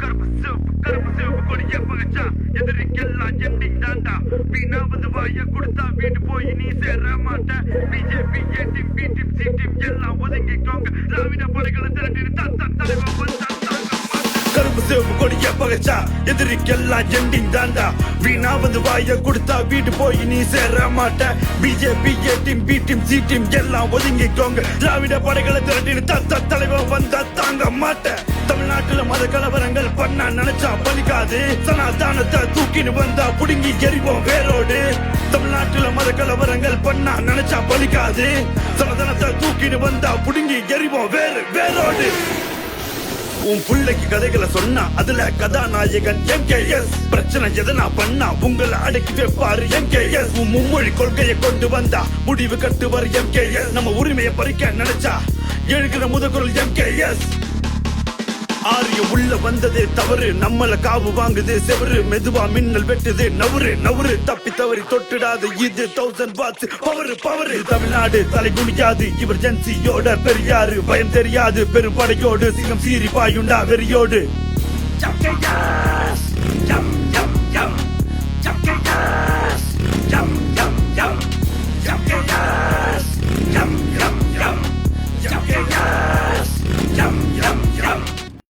கருப்பு சிவப்பு கருப்பு சிவப்பு கொடிய பகச்சா எதிரிக்கெல்லாம் எண்டிங் தாண்டா? வீணாவது வாய கொடுத்தா வீடு போய் நீ சேர மாட்ட. BJP A team B team C team எல்லாம் ஒதுங்கிக்கோங்க. திராவிட படைகளை திரட்டி தத்தா தலைவன் வந்தா தாங்க சிவப்பு கொடிய பகச்சா எதிரிக்கெல்லாம் எண்டிங் தாண்டா? வீணாவது வாய கொடுத்தா வீடு போய் நீ சேர மாட்ட. BJP A team B team C team எல்லாம் ஒதுங்கிக்கோங்க. திராவிட படைகளை திரட்டி தத்தா தலைவன் வந்தா தாங்க மாட்டேன். சில மத கலவரங்கள் பண்ண நினைச்சா பலிக்காது. சனாதானத்தை தூக்கின்னு வந்தா புடுங்கி எரிவோம் வேரோடு. தமிழ்நாட்டுல மத கலவரங்கள் பண்ணா நினைச்சா பலிக்காது. சனாதானத்தை தூக்கின்னு வந்தா புடுங்கி எரிவோம் வேறு வேரோடு. உன் பிள்ளைக்கு கதைகளை சொன்னா அதுல கதாநாயகன் எம் கேஎஸ் பிரச்சனை எதனா பண்ணா உங்களை அடக்கி வைப்பாரு எம்கேஎஸ் உன் மும்மொழி கொள்கையை கொண்டு வந்தா முடிவு கட்டுவார் எம் கேஎஸ் நம்ம உரிமையை பறிக்க நினைச்சா எழுகிற கே எஸ். ஆரிய உள்ள வந்தது தவறு. நம்மள காவு வாங்குது செவரு மெதுவா மின்னல் வெட்டுது நவரு நவரு தப்பி தவறி தொட்டுடாது. இது thousand watts power power Tamil Nadu தலை குனியாது. இவர் ஜென்சியோட பெரியாரு. பயம் தெரியாது. பெரும் படையோடு. சிங்கம் சீரி பாயுண்டா வெறியோடு. Yes! jump.